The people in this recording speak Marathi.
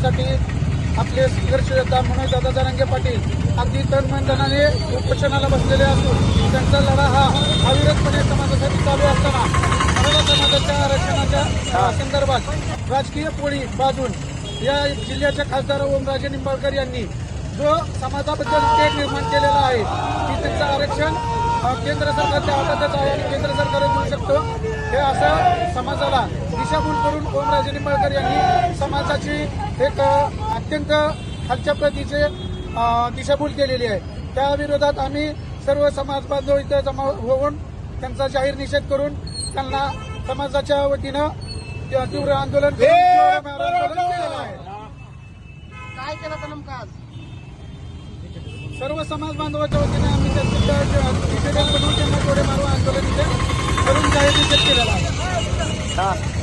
करण्यासाठी आपले संघर्ष योद्धा मनोज दादा जरांगे पाटील अगदी तनमनधनाने उपोषणाला बसलेले असून त्यांचा लढा हा अविरतपणे समाजासाठी चालू असताना मराठा समाजाच्या आरक्षणाच्या संदर्भात राजकीय पोळी बाजून या जिल्ह्याच्या खासदार ओमराजे निंबाळकर यांनी जो समाजाबद्दल ते निर्माण केलेला आहे की त्यांचं आरक्षण केंद्र सरकारच्या हातातच आहे आणि केंद्र सरकारच मिळू शकतो. हे असं समाजाला दिशाभूल करून ओमराजे निंबाळकर यांनी समाजाची एक अत्यंत खालच्या प्रतीचे दिशाभूल केलेली आहे. त्या विरोधात आम्ही सर्व समाज बांधव इथं जमा होऊन त्यांचा जाहीर निषेध करून त्यांना समाजाच्या वतीनं ती- तीव्र आंदोलन काय केलं तर नेमकं आज? सर्व समाज बांधवाच्या वतीने आम्ही त्यांचं निषेध बनवून त्यांना केलेला आहे.